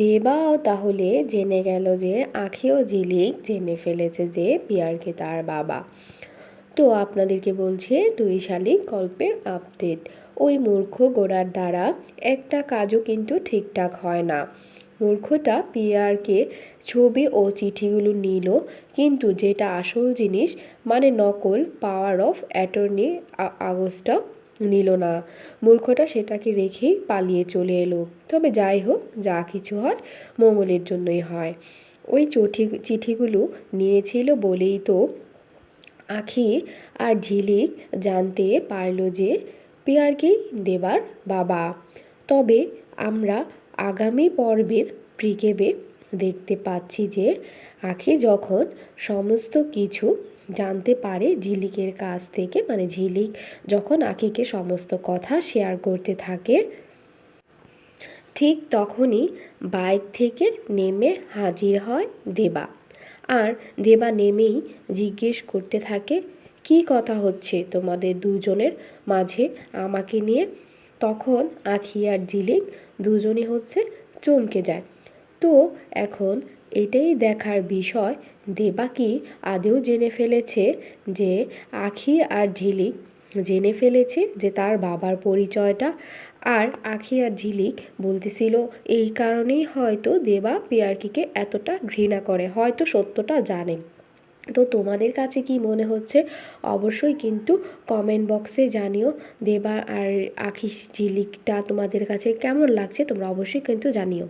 দেবাও তাহলে জেনে গেল যে আখি ও ঝিলিক জেনে ফেলেছে যে পিয়ারকে তার বাবা। তো আপনাদেরকে বলছে, দুই শালিক গল্পের আপডেট। ওই মূর্খ গোড়ার দ্বারা একটা কাজও কিন্তু ঠিকঠাক হয় না। মূর্খটা পিয়ারকে ছবি ও চিঠিগুলো নিল, কিন্তু যেটা আসল জিনিস মানে নকল পাওয়ার অফ অ্যাটর্নি আগস্টটা নিল না। মূর্খটা সেটাকে রেখেই পালিয়ে চলে এলো। তবে যাই হোক, যা কিছু হয় মঙ্গলের জন্যই হয়। ওই চিঠি, চিঠিগুলো নিয়েছিল বলেই তো আখি আর ঝিলিক জানতে পারল যে পেয়ারকেই দেবার বাবা। তবে আমরা আগামী পর্বের প্রিকেবে দেখতে পাচ্ছি যে আখি যখন সমস্ত কিছু জানতে পারে ঝিলিকের কাছ থেকে মানে ঝিলিক যখন আখিকে সমস্ত কথা শেয়ার করতে থাকে, ঠিক তখনই বাইক থেকে নেমে হাজির হয় দেবা। আর দেবা নেমেই জিজ্ঞেস করতে থাকে, কি কথা হচ্ছে তোমাদের দুজনের মাঝে আমাকে নিয়ে? তখন আখি আর ঝিলিক দুজনই হচ্ছে চমকে যায়। তো এখন এটাই দেখার বিষয়। দেবা কি আদেও জেনে ফেলেছে যে, আখি আর ঝিলিক জেনে ফেলেছে যে তার বাবার পরিচয়টা। আর আখি আর ঝিলিক বলতেছিল, এই কারণেই হয়তো দেবা পিয়ার্কিকে এতটা ঘৃণা করে, হয়তো সত্যটা জানে। তো তোমাদের কাছে কি মনে হচ্ছে? অবশ্যই কিন্তু কমেন্ট বক্সে জানিও। দেবা আর আখি ঝিলিকটা তোমাদের কাছে কেমন লাগছে তোমরা অবশ্যই কিন্তু জানিও।